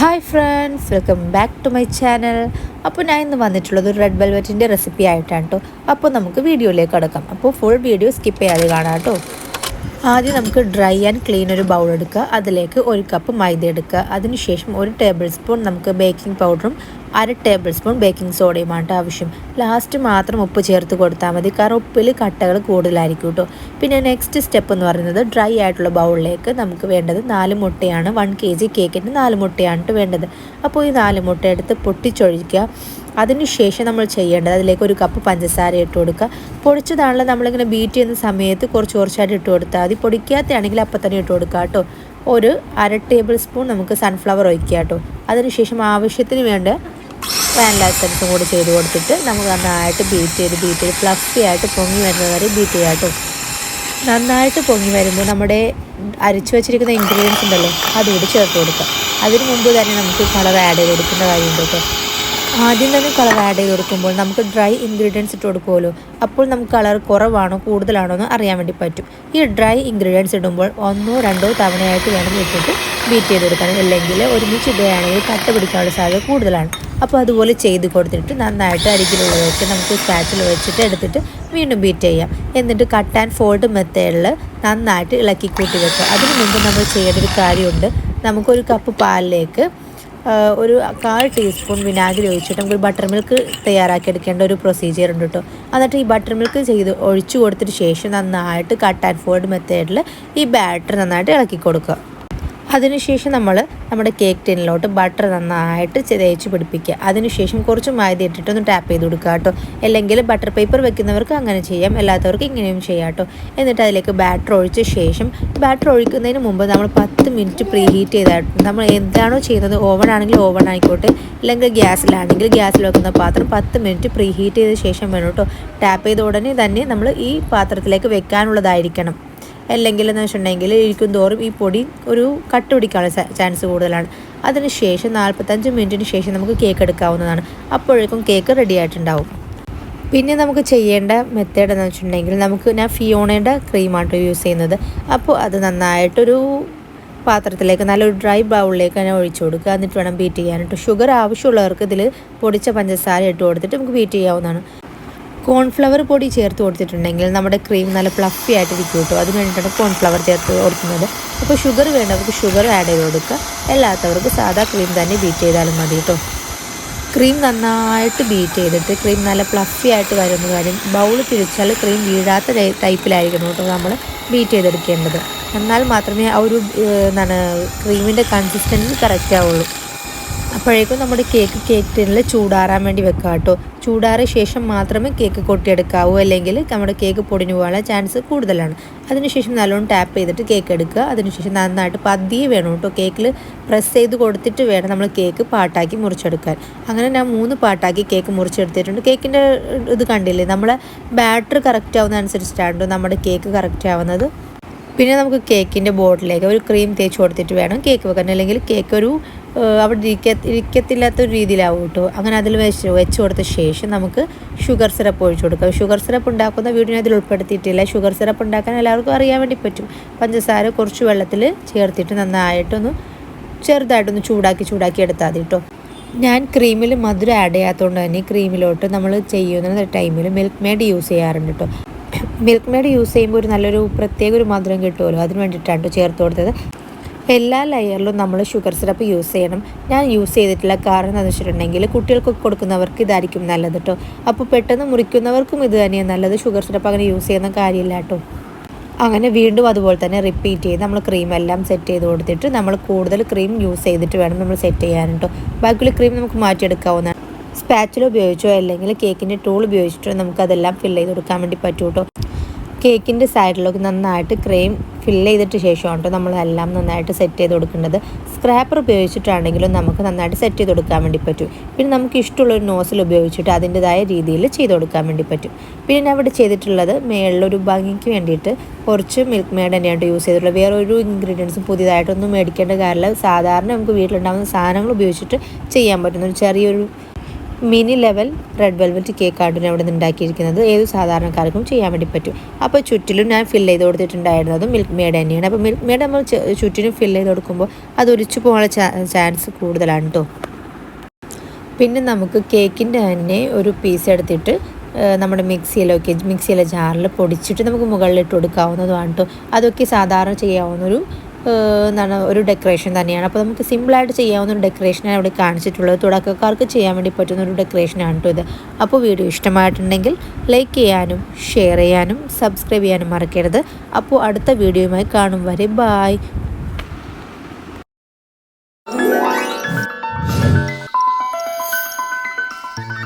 Hi friends welcome back to my channel അപ്പോൾ ഞാൻ ഇന്ന് വന്നിട്ടുള്ളത് ഒരു റെഡ് വെൽവെറ്റിന്റെ റെസിപ്പി ആയിട്ടാണ് കേട്ടോ അപ്പോൾ നമുക്ക് വീഡിയോയിലേക്ക് കിടക്കാം. അപ്പോൾ ഫുൾ വീഡിയോ സ്കിപ്പ് ചെയ്യാതെ കാണാം കേട്ടോ ആദ്യം നമുക്ക് ഡ്രൈ ആൻഡ് ക്ലീൻ ഒരു ബൗൾ എടുക്കുക. അതിലേക്ക് ഒരു കപ്പ് മൈദ എടുക്കുക. അതിനുശേഷം ഒരു ടേബിൾ സ്പൂൺ നമുക്ക് ബേക്കിംഗ് പൗഡറും അര ടേബിൾ സ്പൂൺ ബേക്കിംഗ് സോഡയുമാണ് ആവശ്യം. ലാസ്റ്റ് മാത്രം ഉപ്പ് ചേർത്ത് കൊടുത്താൽ മതി. കാരണം ഉപ്പിൽ കട്ടകൾ കൂടുതലായിരിക്കും കേട്ടോ പിന്നെ നെക്സ്റ്റ് സ്റ്റെപ്പ് എന്ന് പറയുന്നത് ഡ്രൈ ആയിട്ടുള്ള ബൗളിലേക്ക് നമുക്ക് വേണ്ടത് നാല് മുട്ടയാണ്. വൺ കെ ജി കേക്കിന് നാല് മുട്ടയാണ് വേണ്ടത്. അപ്പോൾ ഈ നാല് മുട്ട എടുത്ത് പൊട്ടിച്ചൊഴിക്കുക. അതിനുശേഷം നമ്മൾ ചെയ്യേണ്ടത് അതിലേക്ക് ഒരു കപ്പ് പഞ്ചസാര ഇട്ട് കൊടുക്കുക. പൊടിച്ചതാണല്ലോ നമ്മളിങ്ങനെ ബീറ്റ് ചെയ്യുന്ന സമയത്ത് കുറച്ച് കുറച്ചായിട്ട് ഇട്ട് കൊടുത്താൽ മതി. പൊടിക്കാത്തയാണെങ്കിൽ അപ്പം തന്നെ ഇട്ട് കൊടുക്കുക കേട്ടോ ഒരു അര ടേബിൾ സ്പൂൺ നമുക്ക് സൺഫ്ലവർ ഒഴിക്കുക കേട്ടോ അതിനുശേഷം ആവശ്യത്തിന് വേണ്ട വാനില എസൻസും കൂടി ചെയ്ത് കൊടുത്തിട്ട് നമുക്ക് നന്നായിട്ട് ബീറ്റ് ചെയ്ത് ബീറ്റ് ചെയ്ത് ഫ്ലഫി ആയിട്ട് പൊങ്ങി വരുന്നത് വരെ ബീറ്റ് ചെയ്യാം കേട്ടോ. നന്നായിട്ട് പൊങ്ങി വരുമ്പോൾ നമ്മുടെ അരച്ചു വച്ചിരിക്കുന്ന ഇൻഗ്രീഡിയൻസ് ഉണ്ടല്ലോ അതുകൂടി ചേർത്ത് കൊടുക്കുക അതിന് മുമ്പ് തന്നെ നമുക്ക് കളർ ആഡ് ചെയ്ത് കൊടുക്കേണ്ട കാര്യമുണ്ട് കേട്ടോ. ആദ്യം തന്നെ കളർ ആഡ് ചെയ്ത് കൊടുക്കുമ്പോൾ നമുക്ക് ഡ്രൈ ഇൻഗ്രീഡിയൻസ് ഇട്ട് കൊടുക്കുമല്ലോ. അപ്പോൾ നമുക്ക് കളർ കുറവാണോ കൂടുതലാണോ എന്ന് അറിയാൻ വേണ്ടി പറ്റും. ഈ ഡ്രൈ ഇൻഗ്രീഡിയൻസ് ഇടുമ്പോൾ ഒന്നോ രണ്ടോ തവണയായിട്ട് വേണം വെച്ചിട്ട് ബീറ്റ് ചെയ്ത് കൊടുക്കണം അല്ലെങ്കിൽ ഒരുമിച്ച് ഇടുകയാണെങ്കിൽ കട്ട പിടിക്കാനുള്ള സാധ്യത കൂടുതലാണ്. അപ്പോൾ അതുപോലെ ചെയ്ത് കൊടുത്തിട്ട് നന്നായിട്ട് അരികിലുള്ളതൊക്കെ നമുക്ക് സ്പാച്ചിൽ വെച്ചിട്ട് എടുത്തിട്ട് വീണ്ടും ബീറ്റ് ചെയ്യാം. എന്നിട്ട് കട്ട് ആൻഡ് ഫോൾഡ് മെത്തേഡിൽ നന്നായിട്ട് ഇളക്കി കൂട്ടി വെക്കുക. അതിന് മുമ്പ് നമ്മൾ ചെയ്യേണ്ട ഒരു കാര്യമുണ്ട്. നമുക്കൊരു കപ്പ് പാലിലേക്ക് ഒരു കാൽ ടീസ്പൂൺ വിനാഗിരി ഒഴിച്ചിട്ട് നമുക്ക് ബട്ടർ മിൽക്ക് തയ്യാറാക്കി എടുക്കേണ്ട ഒരു പ്രൊസീജിയർ ഉണ്ട് കേട്ടോ എന്നിട്ട് ഈ ബട്ടർ മിൽക്ക് ചെയ്ത് ഒഴിച്ചു കൊടുത്തിട്ട് ശേഷം നന്നായിട്ട് കട്ട് ആൻഡ് ഫോൾഡ് മെത്തേഡിൽ ഈ ബാറ്റർ നന്നായിട്ട് ഇളക്കി കൊടുക്കുക. അതിനുശേഷം നമ്മൾ നമ്മുടെ കേക്ക് ടിന്നിലോട്ട് ബട്ടർ നന്നായിട്ട് തേച്ച് പിടിപ്പിക്കുക. അതിനുശേഷം കുറച്ച് മൈദ ഇട്ടിട്ട് ടാപ്പ് ചെയ്ത് കൊടുക്കുക കേട്ടോ. അല്ലെങ്കിൽ ബട്ടർ പേപ്പർ വെക്കുന്നവർക്ക് അങ്ങനെ ചെയ്യാം. അല്ലാത്തവർക്ക് ഇങ്ങനെയും ചെയ്യാം കേട്ടോ. എന്നിട്ട് അതിലേക്ക് ബാറ്റർ ഒഴിച്ച ശേഷം ബാറ്റർ ഒഴിക്കുന്നതിന് മുമ്പ് നമ്മൾ പത്ത് മിനിറ്റ് പ്രീ ഹീറ്റ് ചെയ്തായിട്ട് നമ്മൾ എന്താണോ ചെയ്യുന്നത് ഓവൺ ആണെങ്കിൽ ഓവൺ ആയിക്കോട്ടെ അല്ലെങ്കിൽ ഗ്യാസിലാണെങ്കിൽ ഗ്യാസിൽ വെക്കുന്ന പാത്രം പത്ത് മിനിറ്റ് പ്രീ ഹീറ്റ് ചെയ്ത ശേഷം വേണം കേട്ടോ. ടാപ്പ് ചെയ്ത ഉടനെ തന്നെ നമ്മൾ ഈ പാത്രത്തിലേക്ക് വെക്കാനുള്ളതായിരിക്കണം. അല്ലെങ്കിൽ എന്ന് വെച്ചിട്ടുണ്ടെങ്കിൽ ഇരിക്കും തോറും ഈ പൊടി ഒരു കട്ട് പിടിക്കാനുള്ള ചാൻസ് കൂടുതലാണ്. അതിനുശേഷം നാൽപ്പത്തഞ്ച് മിനിറ്റിന് ശേഷം നമുക്ക് കേക്ക് എടുക്കാവുന്നതാണ്. അപ്പോഴേക്കും കേക്ക് റെഡി ആയിട്ടുണ്ടാവും. പിന്നെ നമുക്ക് ചെയ്യേണ്ട മെത്തേഡ് എന്ന് വെച്ചിട്ടുണ്ടെങ്കിൽ നമുക്ക് ഞാൻ ഫിയോണയുടെ ക്രീമാണ് യൂസ് ചെയ്യുന്നത്. അപ്പോൾ അത് നന്നായിട്ടൊരു പാത്രത്തിലേക്ക് നല്ലൊരു ഡ്രൈ ബൗളിലേക്ക് തന്നെ ഒഴിച്ചു കൊടുക്കുക. എന്നിട്ട് വേണം ബീറ്റ് ചെയ്യാനായിട്ട്. ഷുഗർ ആവശ്യമുള്ളവർക്ക് ഇതിൽ പൊടിച്ച പഞ്ചസാര ഇട്ട് കൊടുത്തിട്ട് നമുക്ക് ബീറ്റ് ചെയ്യാവുന്നതാണ്. കോൺഫ്ലവർ പൊടി ചേർത്ത് കൊടുത്തിട്ടുണ്ടെങ്കിൽ നമ്മുടെ ക്രീം നല്ല പ്ലഫി ആയിട്ട് ഇരിക്കും കേട്ടോ. അതിന് വേണ്ടിയിട്ടാണ് കോൺഫ്ലവർ ചേർത്ത് കൊടുക്കുന്നത്. അപ്പോൾ ഷുഗർ വേണ്ടവർക്ക് ഷുഗർ ആഡ് ചെയ്ത് കൊടുക്കുക. അല്ലാത്തവർക്ക് സാധാ ക്രീം തന്നെ ബീറ്റ് ചെയ്താലും മതി കേട്ടോ. ക്രീം നന്നായിട്ട് ബീറ്റ് ചെയ്തിട്ട് ക്രീം നല്ല പ്ലഫി ആയിട്ട് വരുന്ന കാര്യം ബൗൾ തിരിച്ചാൽ ക്രീം വീഴാത്ത ടൈപ്പിലായിരിക്കണം കേട്ടോ നമ്മൾ ബീറ്റ് ചെയ്തെടുക്കേണ്ടത്. എന്നാൽ മാത്രമേ ആ ഒരു എന്താണ് ക്രീമിന്റെ കൺസിസ്റ്റൻസി കറക്റ്റ് ആവുള്ളൂ. അപ്പോഴേക്കും നമ്മുടെ കേക്ക് കേക്ക് ടിന്നിൽ ചൂടാറാൻ വേണ്ടി വെക്കാം കേട്ടോ. ചൂടാറിയ ശേഷം മാത്രമേ കേക്ക് കൊട്ടിയെടുക്കാവൂ. അല്ലെങ്കിൽ നമ്മുടെ കേക്ക് പൊടിഞ്ഞു പോകാനുള്ള ചാൻസ് കൂടുതലാണ്. അതിനുശേഷം നല്ലോണം ടാപ്പ് ചെയ്തിട്ട് കേക്ക് എടുക്കുക. അതിനുശേഷം നന്നായിട്ട് പതിയെ വേണം കേട്ടോ. കേക്കിൽ പ്രസ് ചെയ്ത് കൊടുത്തിട്ട് വേണം നമ്മൾ കേക്ക് പാട്ടാക്കി മുറിച്ചെടുക്കാൻ. അങ്ങനെ ഞാൻ മൂന്ന് പാട്ടാക്കി കേക്ക് മുറിച്ചെടുത്തിട്ടുണ്ട്. കേക്കിന്റെ ഇത് കണ്ടില്ലേ? നമ്മളെ ബാറ്റർ കറക്റ്റ് ആവുന്ന അനുസരിച്ചിട്ടാണ് നമ്മുടെ കേക്ക് കറക്റ്റ് ആവുന്നത്. പിന്നെ നമുക്ക് കേക്കിന്റെ ബോർഡിലേക്ക് ഒരു ക്രീം തേച്ച് കൊടുത്തിട്ട് വേണം കേക്ക് വെക്കാൻ. അല്ലെങ്കിൽ കേക്ക് ഒരു അവിടെ ഇരിക്ക ഒരു രീതിയിലാവും കേട്ടോ. അങ്ങനെ അതിൽ വെച്ച് വെച്ച് കൊടുത്ത ശേഷം നമുക്ക് ഷുഗർ സിറപ്പ് ഒഴിച്ചു കൊടുക്കാം. ഷുഗർ സിറപ്പ് ഉണ്ടാക്കുന്ന വീടിനെ അതിൽ ഉൾപ്പെടുത്തിയിട്ടില്ല. ഷുഗർ സിറപ്പ് ഉണ്ടാക്കാൻ എല്ലാവർക്കും അറിയാൻ വേണ്ടി പറ്റും. പഞ്ചസാര കുറച്ച് വെള്ളത്തിൽ ചേർത്തിട്ട് നന്നായിട്ടൊന്ന് ചെറുതായിട്ടൊന്ന് ചൂടാക്കി ചൂടാക്കി എടുത്താൽ കേട്ടോ. ഞാൻ ക്രീമിൽ മധുരം ആഡ് ചെയ്യാത്തതുകൊണ്ട് തന്നെ ക്രീമിലോട്ട് നമ്മൾ ചെയ്യുന്ന ടൈമിൽ മിൽക്ക് മെയ്ഡ് യൂസ് ചെയ്യാറുണ്ട് കേട്ടോ. മിൽക്ക് മെയ്ഡ് യൂസ് ചെയ്യുമ്പോൾ ഒരു നല്ലൊരു പ്രത്യേക ഒരു മധുരം കിട്ടുമല്ലോ? അതിന് വേണ്ടിയിട്ടാണ് ചേർത്ത് കൊടുത്തത്. എല്ലാ ലെയറിലും നമ്മൾ ഷുഗർ സിറപ്പ് യൂസ് ചെയ്യണം. ഞാൻ യൂസ് ചെയ്തിട്ടില്ല. കാരണം എന്ന് വെച്ചിട്ടുണ്ടെങ്കിൽ കുട്ടികൾക്കൊക്കെ കൊടുക്കുന്നവർക്ക് ഇതായിരിക്കും നല്ലത് കേട്ടോ അപ്പോൾ പെട്ടെന്ന് മുറിക്കുന്നവർക്കും ഇത് തന്നെയാണ് നല്ലത്. ഷുഗർ സിറപ്പ് അങ്ങനെ യൂസ് ചെയ്യുന്ന കാര്യമില്ല കേട്ടോ അങ്ങനെ വീണ്ടും അതുപോലെ തന്നെ റിപ്പീറ്റ് ചെയ്ത് നമ്മൾ ക്രീം എല്ലാം സെറ്റ് ചെയ്ത് കൊടുത്തിട്ട് നമ്മൾ കൂടുതൽ ക്രീം യൂസ് ചെയ്തിട്ട് വേണം നമ്മൾ സെറ്റ് ചെയ്യാൻ കേട്ടോ ബാക്കിയുള്ള ക്രീം നമുക്ക് മാറ്റിയെടുക്കാവുന്നതാണ്. സ്പാച്ചിൽ ഉപയോഗിച്ചോ അല്ലെങ്കിൽ കേക്കിന്റെ ടൂൾ ഉപയോഗിച്ചിട്ടോ നമുക്കതെല്ലാം ഫില്ല് ചെയ്ത് കൊടുക്കാൻ വേണ്ടി പറ്റൂട്ടോ കേക്കിന്റെ സൈഡിലൊക്കെ നന്നായിട്ട് ക്രീം ഫിൽ ചെയ്തിട്ട് ശേഷമാണ് കേട്ടോ നമ്മളെല്ലാം നന്നായിട്ട് സെറ്റ് ചെയ്ത് കൊടുക്കേണ്ടത് സ്ക്രാപ്പർ ഉപയോഗിച്ചിട്ടാണെങ്കിലും നമുക്ക് നന്നായിട്ട് സെറ്റ് ചെയ്ത് കൊടുക്കാൻ വേണ്ടി പറ്റും. പിന്നെ നമുക്ക് ഇഷ്ടമുള്ള ഒരു നോസിൽ ഉപയോഗിച്ചിട്ട് അതിന്റെതായ രീതിയിൽ ചെയ്ത് കൊടുക്കാൻ വേണ്ടി പറ്റും. പിന്നെ ഞാൻ ഇവിടെ ചെയ്തിട്ടുള്ളത് മേളിലൊരു ഭംഗിക്ക് വേണ്ടിയിട്ട് കുറച്ച് മിൽക്ക് മെയ്ഡ് തന്നെയാണ് യൂസ് ചെയ്തിട്ടുള്ളത്. വേറെ ഒരു ഇൻഗ്രീഡിയൻസും പുതിയതായിട്ടൊന്നും മേടിക്കേണ്ട കാര്യമില്ല. സാധാരണ നമുക്ക് വീട്ടിലുണ്ടാകുന്ന സാധനങ്ങൾ ഉപയോഗിച്ചിട്ട് ചെയ്യാൻ പറ്റുന്ന ഒരു ചെറിയൊരു mini level red velvet cake ഞാൻ അവിടെ നിന്ന് ഉണ്ടാക്കിയിരിക്കുന്നത് ഏത് സാധാരണക്കാർക്കും ചെയ്യാൻ വേണ്ടി പറ്റും. അപ്പോൾ ചുറ്റിലും ഞാൻ ഫില്ല് ചെയ്ത് കൊടുത്തിട്ടുണ്ടായിരുന്നത് മിൽക്ക് മേഡ് തന്നെയാണ്. അപ്പോൾ മിൽക്ക് മേഡ് നമ്മൾ ചുറ്റിലും ഫില്ല് ചെയ്ത് കൊടുക്കുമ്പോൾ അത് ഒലിച്ചു പോകാനുള്ള ചാൻസ് കൂടുതലാണ് കേട്ടോ പിന്നെ നമുക്ക് കേക്കിന്റെ തന്നെ ഒരു പീസ് എടുത്തിട്ട് നമ്മുടെ മിക്സിയിലൊക്കെ മിക്സിയിലെ ജാറിൽ പൊടിച്ചിട്ട് നമുക്ക് മുകളിലിട്ട് കൊടുക്കാവുന്നതുമാണ് കേട്ടോ അതൊക്കെ സാധാരണ ചെയ്യാവുന്നൊരു എന്താണ് ഒരു ഡെക്കറേഷൻ തന്നെയാണ്. അപ്പോൾ നമുക്ക് സിമ്പിളായിട്ട് ചെയ്യാവുന്ന ഒരു ഡെക്കറേഷനാണ് ഇവിടെ കാണിച്ചിട്ടുള്ളത്. തുടക്കക്കാർക്ക് ചെയ്യാൻ വേണ്ടി പറ്റുന്ന ഒരു ഡെക്കറേഷനാണ് കേട്ടോ ഇത്. അപ്പോൾ വീഡിയോ ഇഷ്ടമായിട്ടുണ്ടെങ്കിൽ ലൈക്ക് ചെയ്യാനും ഷെയർ ചെയ്യാനും സബ്സ്ക്രൈബ് ചെയ്യാനും മറക്കരുത്. അപ്പോൾ അടുത്ത വീഡിയോയുമായി കാണും വരെ. ബായ്